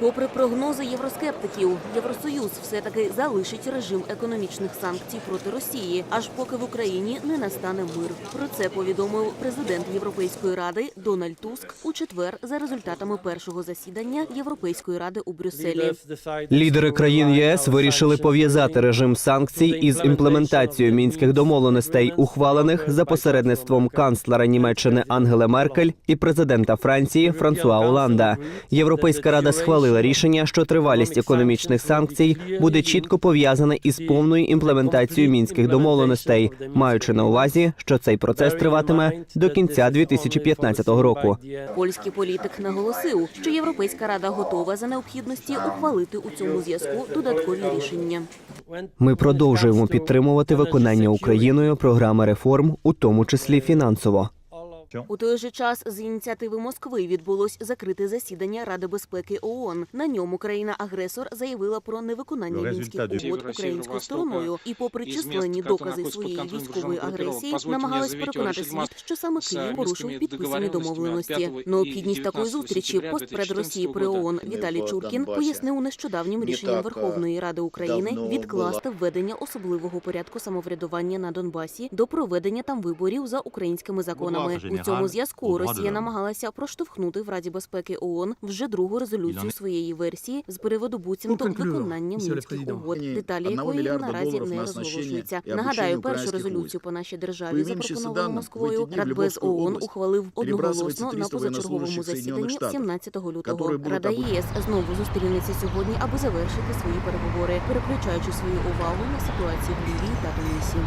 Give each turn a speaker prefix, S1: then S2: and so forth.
S1: Попри прогнози євроскептиків, Євросоюз все-таки залишить режим економічних санкцій проти Росії, аж поки в Україні не настане мир. Про це повідомив президент Європейської ради Дональд Туск у четвер за результатами першого засідання Європейської ради у Брюсселі.
S2: Лідери країн ЄС вирішили пов'язати режим санкцій із імплементацією мінських домовленостей, ухвалених за посередництвом канцлера Німеччини Ангели Меркель і президента Франції Франсуа Оланда. Європейська рада схвалила рішення, що тривалість економічних санкцій буде чітко пов'язана із повною імплементацією мінських домовленостей, маючи на увазі, що цей процес триватиме до кінця 2015 року.
S1: Польський політик наголосив, що Європейська рада готова за необхідності ухвалити у цьому зв'язку додаткові рішення.
S2: Ми продовжуємо підтримувати виконання Україною програми реформ, у тому числі фінансово.
S1: У той же час з ініціативи Москви відбулось закрите засідання Ради безпеки ООН. На ньому країна-агресор заявила про невиконання мінських угод українською стороною, і, попри численні докази своєї військової агресії, намагалась переконати світ, що саме Київ порушив підписані домовленості. Необхідність такої зустрічі постпред Росії при ООН Віталій Чуркін пояснив нещодавнім рішенням Верховної Ради України відкласти введення особливого порядку самоврядування на Донбасі до проведення там виборів за українськими законами. Цьому зв'язку Росія намагалася проштовхнути в Раді безпеки ООН вже другу резолюцію своєї версії з приводу буцімто виконання мінських угод, деталі якої наразі не розголошуються. Нагадаю, першу резолюцію по нашій державі запропоновану Москвою Радбез ООН ухвалив одноголосно на позачерговому засіданні 17 лютого. Рада ЄС знову зустрінеться сьогодні, аби завершити свої переговори, переключаючи свою увагу на ситуацію в Лівії та Тунісі.